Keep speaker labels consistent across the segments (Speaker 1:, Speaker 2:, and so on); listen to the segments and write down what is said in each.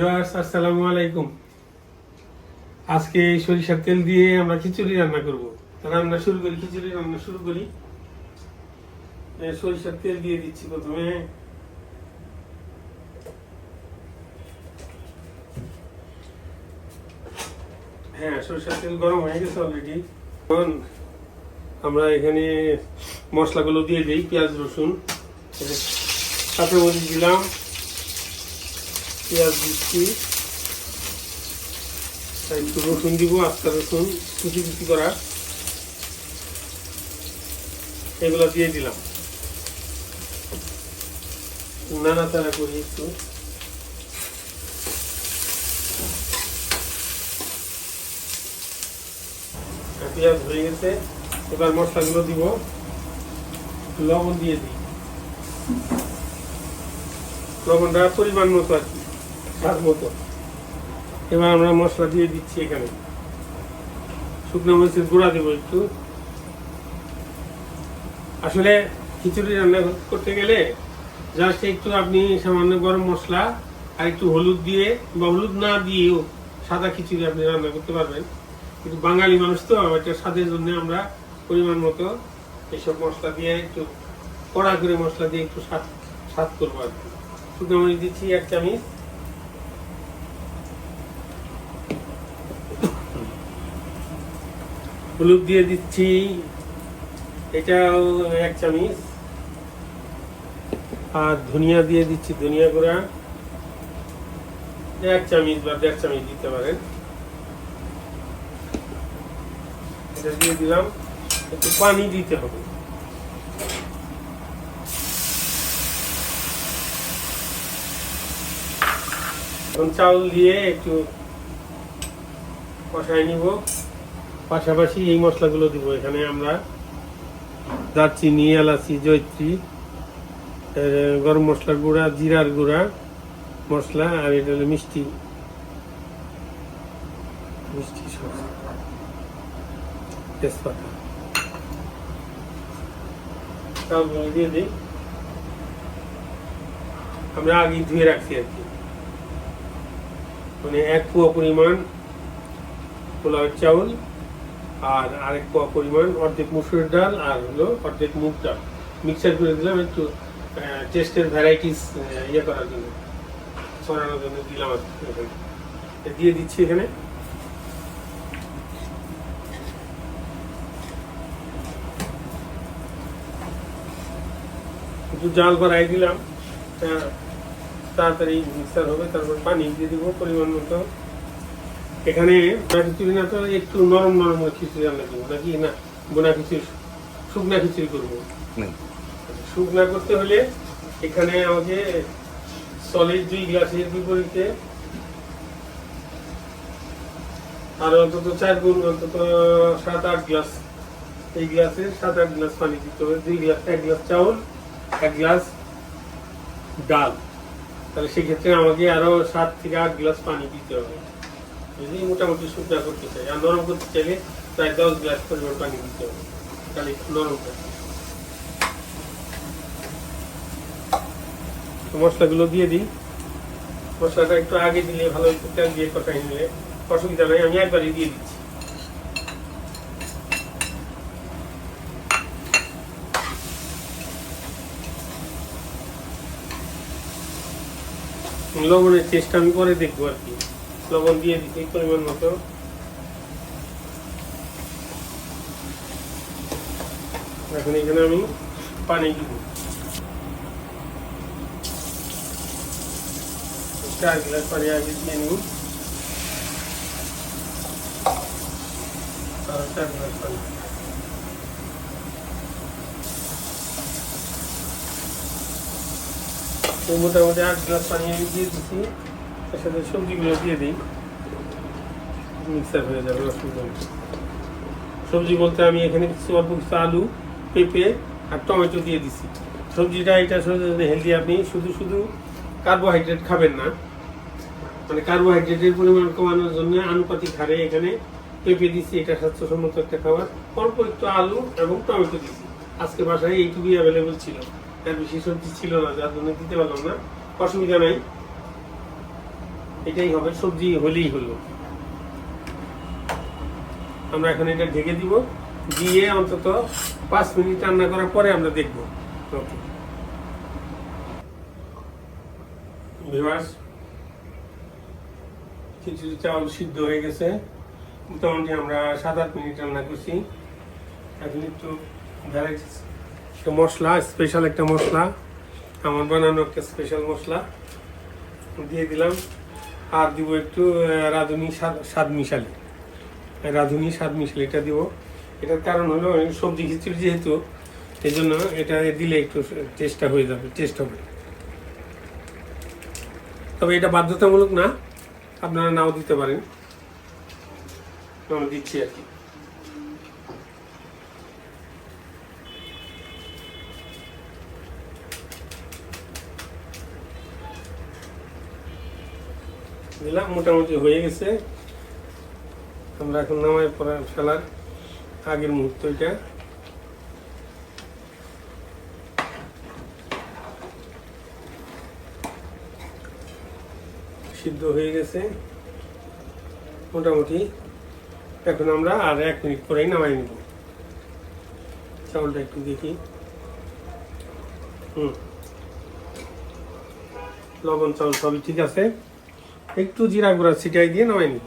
Speaker 1: আসসালামু আলাইকুম। আজকে সরিষার তেল দিয়ে আমরা খিচুড়ি রান্না করব। রান্না শুরু করি, খিচুড়ি রান্না শুরু করি। সরিষার তেল দিয়ে দিচ্ছি প্রথমে। হ্যাঁ সরিষার তেল গরম হয়ে গেছে অলরেডি এখন আমরা এখানে মশলাগুলো দিয়ে দিই, পেঁয়াজ রসুন কাঁচা মরিচ দিলাম। পেঁয়াজ দিচ্ছি। একটু রসুন দিব, আস্তা রসুন, কুচি কুচি করা। এগুলো দিয়ে দিলাম। নাড়াচাড়া করি একটু। পেঁয়াজ হয়ে গেছে। এবার মশলাগুলো দিব। লবণ দিয়ে দিই। লবণটা পরিমাণ মতো আর কি। স্বাদ মতো। এবার আমরা মশলা দিয়ে দিচ্ছি এখানে। শুকনো মরিচের গুঁড়া দেবো একটু। আসলে খিচুড়ি রান্না করতে গেলে জাস্ট একটু আপনি সামান্য গরম মশলা আর একটু হলুদ দিয়ে বা হলুদ না দিয়েও সাদা খিচুড়ি আপনি রান্না করতে পারবেন। কিন্তু বাঙালি মানুষ তো এটা স্বাদের জন্য আমরা পরিমাণ মতো এইসব মশলা দিয়ে একটু কড়া করে মশলা দিয়ে একটু স্বাদ স্বাদ করব আর কি। শুকনো মরিচ দিচ্ছি এক চামচ। হলুদ দিয়ে দিচ্ছি। এটাও এক চামচ। আর ধনিয়া দিয়ে দিচ্ছি ধনিয়া গুঁড়া। এক চামচ বা দেড় চামচ দিতে পারেন। এটা দিয়ে দিলাম। একটু পানি দিতে হবে। চাউল দিয়ে একটু কষাই নিব। পাশাপাশি এই মশলাগুলো দিব। এখানে আমরা দারচিনি, এলাচি জৈত্রী গরম মশলার গুঁড়া, জিরার গুঁড়া মশলা, আর এটা হলো মিষ্টি। মিষ্টি তেজপাতা। চাউলগুলো দিয়ে দিই। আমরা আগে ধুয়ে রাখছি আর কি। মানে এক পোয়া পরিমাণ পোলাওয়ের চাউল। আর আরেক পরিমাণ, অর্ধেক মুসুরের ডাল আর হলো অর্ধেক মুগ ডাল। মিক্সার করে দিলাম একটু টেস্টের ভ্যারাইটিস ইয়ে করার জন্য। ছড়ানোর জন্য দিলাম আর। দিয়ে দিচ্ছি এখানে। একটু জাল বাড়াই দিলাম। তাড়াতাড়ি মিক্সার হবে, তারপর পানি দিয়ে দিব পরিমাণ মতো। এখানে বোনা খিচুড়ি না তো একটু নরম নরম খিচুড়ি রান্না করব। নাকি না বোনা খিচুড়ি শুকনা খিচুড়ি করব। শুকনা করতে হলে এখানে আমাকে সলিড দুই গ্লাসের বিপরীতে আর অন্তত চার গুণ অন্তত সাত আট গ্লাস এই গ্লাসে সাত আট গ্লাস পানি দিতে হবে। দুই গ্লাস এক গ্লাস চাউল এক গ্লাস ডাল। তাহলে সেক্ষেত্রে আমাকে আরও সাত থেকে আট গ্লাস পানি দিতে হবে। যদি মোটামুটি শুকনা করতে চাই। আর নরম করতে চাইলে প্রায় দশ গ্লাস পরিমাণ পানি দিতে হবে। নরম মশলাগুলো দিয়ে দিই। মশলাটা একটু আগে দিলে ভালো একটু তেল দিয়ে কষাই নিলে। অসুবিধা নাই, আমি একবারই দিয়ে দিচ্ছি। লবণের টেস্ট আমি পরে দেখব আর কি। লবণ দিয়ে দিচ্ছি পরিমাণ মতো। এখন এখানে আমি পানি দিব। চার গ্লাস পানি আগে দিয়ে নিই। আর চার গ্লাস পানি। মোটামুটি আট গ্লাস পানি আমি দিয়ে দিচ্ছি তার সাথে সবজিগুলো দিয়ে দিই। মিক্সার হয়ে যাবে অসুবিধা সবজি বলতে আমি এখানে কিছু অল্প কিছু আলু, পেঁপে আর টমেটো দিয়ে দিছি। সবজিটা এটা হেলদি আপনি শুধু শুধু কার্বোহাইড্রেট খাবেন না মানে কার্বোহাইড্রেটের পরিমাণ কমানোর জন্য আনুপাতিক হারে এখানে পেঁপে দিছি, এটা স্বাস্থ্যসম্মত একটা খাবার। অল্প একটু আলু এবং টমেটো দিছি। আজকে বাসায় এইটুকুই অ্যাভেলেবল ছিল। এর বেশি সবজি ছিল না, যার জন্য দিতে পারলাম না। অসুবিধা নাই। এটাই হবে, সবজি হলেই হলো। আমরা এখন এটা ঢেকে দিব, দিয়ে অন্তত পাঁচ মিনিট রান্না করার পরে আমরা দেখব। ওকে খিচুড়ি চাউল সিদ্ধ হয়ে গেছে। মোটামুটি আমরা সাত আট মিনিট রান্না করছি। এখন একটু ভ্যারাইটিস। একটা মশলা স্পেশাল একটা মশলা। আমার বানানো একটা স্পেশাল মশলা। দিয়ে দিলাম। আর দিব একটু রাঁধুনি স্বাদ মিশালি। রাঁধুনি স্বাদ মিশালি, এটা দিব। এটার কারণ হলো, সবজি খিচুড়ি যেহেতু এই জন্য এটা দিলে একটু চেষ্টা হয়ে যাবে চেষ্টা হবে। তবে এটা বাধ্যতামূলক না, আপনারা নাও দিতে পারেন। দিচ্ছি আর কি। দিলাম মোটামুটি হয়ে গেছে। আমরা এখন নামাই পরে ফেলার আগের মুহূর্ত এটা। সিদ্ধ হয়ে গেছে। মোটামুটি এখন আমরা আর এক মিনিট পরেই নামাই নিব। চাউলটা একটু দেখি। হুম। লবণ চাউল সবই ঠিক আছে। একটু জিরা গুঁড়া ছিটাই দিয়ে নামাই নিব।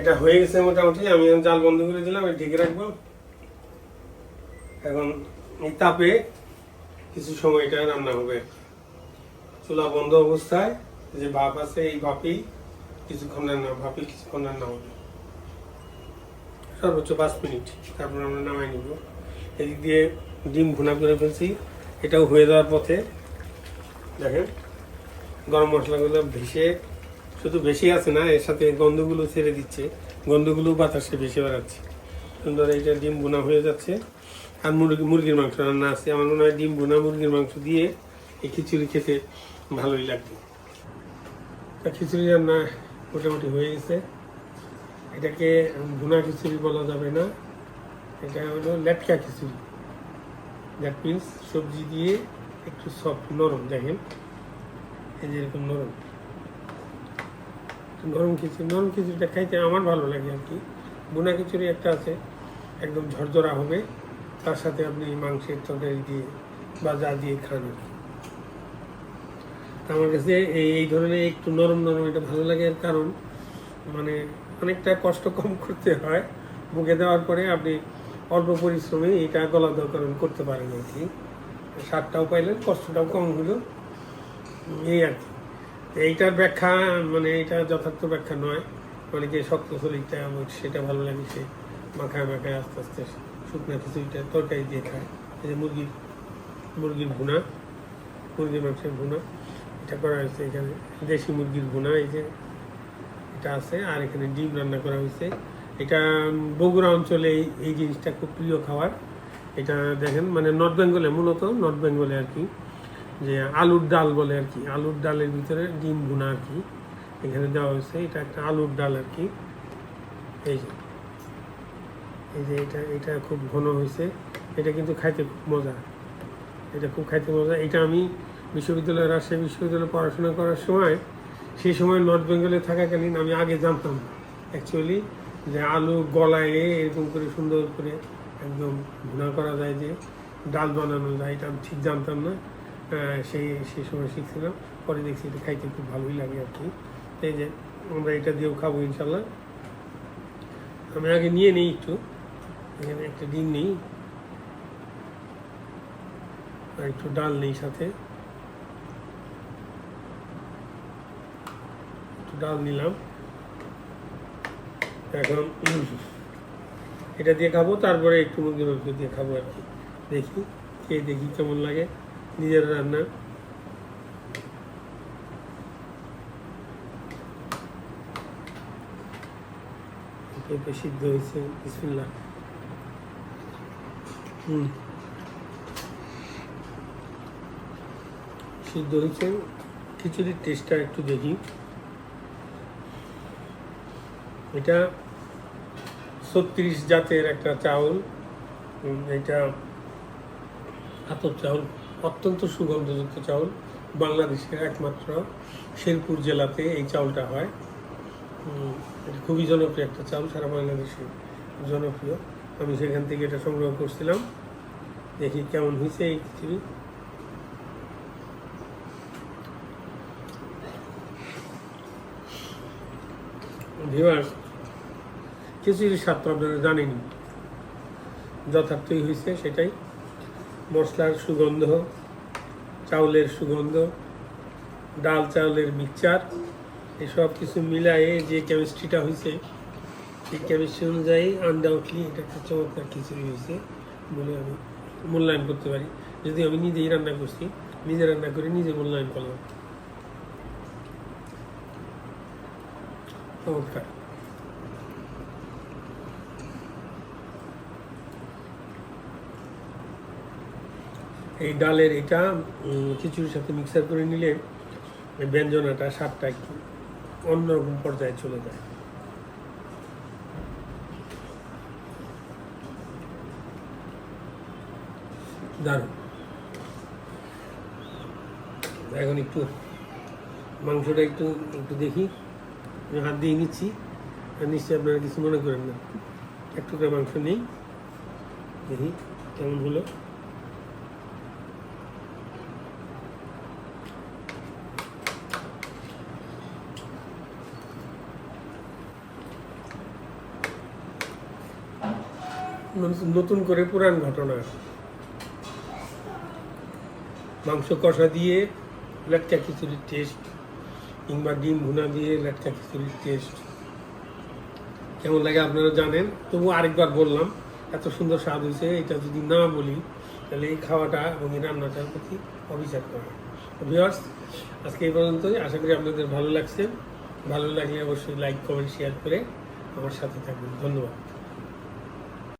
Speaker 1: এটা হয়ে গেছে মোটামুটি, আমি জাল বন্ধ করে দিলাম ঢেকে রাখব। এখন তাপে কিছু সময় এটা রান্না হবে। চুলা বন্ধ অবস্থায় যে ভাপ আছে, এই ভাপেই কিছুক্ষণ রান্না ভাপে কিছুক্ষণ রান্না হবে। সর্বোচ্চ পাঁচ মিনিট। তারপর আমরা নামাই নিব। এদিক দিয়ে ডিম ভুনা করে ফেলছি। এটাও হয়ে যাওয়ার পথে। দেখেন, গরম মশলাগুলো ভেসে, শুধু বেশি আছে না, এর সাথে গন্ধগুলো ছেড়ে দিচ্ছে। গন্ধগুলো বাতাসে ভেসে বেড়াচ্ছে। সুন্দর এইটা ডিম বোনা হয়ে যাচ্ছে। আর মুরগি মুরগির মাংস রান্না আছে। আমার মনে হয় ডিম বোনা মুরগির মাংস দিয়ে এই খিচুড়ি খেতে ভালোই লাগবে। খিচুড়ি রান্না মোটামুটি হয়ে গেছে। এটাকে ভুনা খিচুড়ি বলা যাবে না। এটা হলো লেটকা খিচুড়ি। দ্যাট মিনস সবজি দিয়ে একটু সফট নরম, দেখেন। এই যে এরকম নরম। নরম খিচুড়ি, নরম খিচুড়িটা খাইতে আমার ভালো লাগে আর কি। বুনা খিচুড়ি একটা আছে, একদম ঝরঝরা হবে। তার সাথে আপনি মাংসের তরকারি দিয়ে বা যা দিয়ে খান আর কি। আমার কাছে এই এই ধরনের একটু নরম নরম এটা ভালো লাগে কারণ মানে অনেকটা কষ্ট কম করতে হয় মুখে দেওয়ার পরে আপনি অল্প পরিশ্রমে এটা গলা দরকরণ করতে পারেন আর কি। স্বাদটাও পাইলেন, কষ্টটাও কম হলো। এই আর কি। এইটার ব্যাখ্যা মানে এটা যথার্থ ব্যাখ্যা নয়। অনেকে শক্ত শরীরটা সেটা ভালো লাগে, সে মাখায় মাখায় আস্তে আস্তে শুকনো খিচুড়িটা তরকারি দিয়ে খায়। এই যে মুরগির মুরগির ভুনা, মুরগির মাংসের ভুনা, এটা করা হয়েছে এখানে। দেশি মুরগির ভুনা, এই যে এটা আছে, আর এখানে ডিম রান্না করা হয়েছে। এটা বগুড়া অঞ্চলে এই- এই জিনিসটা খুব প্রিয় খাবার। এটা দেখেন মানে নর্থ বেঙ্গলে, মূলত নর্থ বেঙ্গলে আর কি, যে আলুর ডাল বলে আর কি, আলুর ডালের ভিতরে ডিম ভুনা আর কি, এখানে দেওয়া হয়েছে। এটা একটা আলুর ডাল আর কি। এই যে এই যে এটা এটা খুব ঘন হয়েছে। এটা কিন্তু খাইতে খুব মজা। এটা খুব খাইতে মজা। এটা আমি বিশ্ববিদ্যালয়ে রাজশাহী বিশ্ববিদ্যালয়ে পড়াশোনা করার সময় সেই সময় নর্থ বেঙ্গলে থাকাকালীন আমি আগে জানতাম অ্যাকচুয়ালি যে আলু গলায় এরকম করে সুন্দর করে একদম ভুনা করা যায় যে, ডাল বানানো যায় এটা আমি ঠিক জানতাম না। সেই সেই সময় শিখছিলাম, পরে দেখছি এটা খাইতে খুব ভালোই লাগে আর কি। এই যে আমরা এটা দিয়েও খাব ইনশাল্লাহ আমি আগে নিয়ে নিই একটু, এখানে একটা ডিম নিই। আর একটু ডাল নেই সাথে। ডাল নিলাম। এখন এটা দিয়ে খাব, তারপরে একটু মুরগির মাংস দিয়ে খাব আর কি। দেখি, খেয়ে দেখি কেমন লাগে। নিজের রান্না। সিদ্ধ হয়েছে, বিসমিল্লাহ। হুম। সিদ্ধ হয়েছে, খিচুড়ির টেস্টটা একটু দেখি। এটা ছত্রিশ জাতের একটা চাউল। এটা আতপ চাউল, অত্যন্ত সুগন্ধযুক্ত চাউল, বাংলাদেশের একমাত্র শেরপুর জেলাতে এই চাউলটা হয়। এটা খুবই জনপ্রিয় একটা চাউল, সারা বাংলাদেশে জনপ্রিয়। আমি সেখান থেকে এটা সংগ্রহ করছিলাম। দেখি কেমন হয়েছে এই খিচুড়ি ভিউয়ার্স খিচুড়ির স্বাদ তো আপনারা জানেনই। যথার্থই হয়েছে সেটাই। মশলার সুগন্ধ, চাউলের সুগন্ধ, ডাল চাউলের মিক্সচার, এসব কিছু মিলায়ে যে কেমিস্ট্রিটা হয়েছে সেই কেমিস্ট্রি অনুযায়ী আনডাউটলি এটা একটা চমৎকার খিচুড়ি হয়েছে বলে আমি মূল্যায়ন করতে পারি। যদি আমি নিজেই রান্না করছি, নিজে রান্না করে নিজে মূল্যায়ন করলাম। চমৎকার। এই ডালের এটা খিচুড়ির সাথে মিক্সার করে নিলে ব্যঞ্জনাটা, স্বাদটা একটু অন্যরকম পর্যায়ে চলে যায়। দারুণ। এখন একটু মাংসটা একটু একটু দেখি। হাত দিয়ে নিচ্ছি। নিশ্চয়ই আপনারা কিছু মনে করেন না। এক টুকরা মাংস নেই। দেখি কেমন হলো। নতুন করে পুরান ঘটনা। মাংস কষা দিয়ে লেটকা খিচুড়ির টেস্ট কিংবা ডিম ভুনা দিয়ে লেটকা খিচুড়ির টেস্ট কেমন লাগে আপনারা জানেন? তবু আরেকবার বললাম, এত সুন্দর স্বাদ হয়েছে, এটা যদি না বলি, তাহলে এই খাওয়াটা এবং এই রান্নাটার প্রতি অবিচার করা। ভিওয়ার্স আজকে এই পর্যন্তই। আশা করি আপনাদের ভালো লাগছে। ভালো লাগলে অবশ্যই লাইক কমেন্ট শেয়ার করে আমার সাথে থাকবেন। ধন্যবাদ।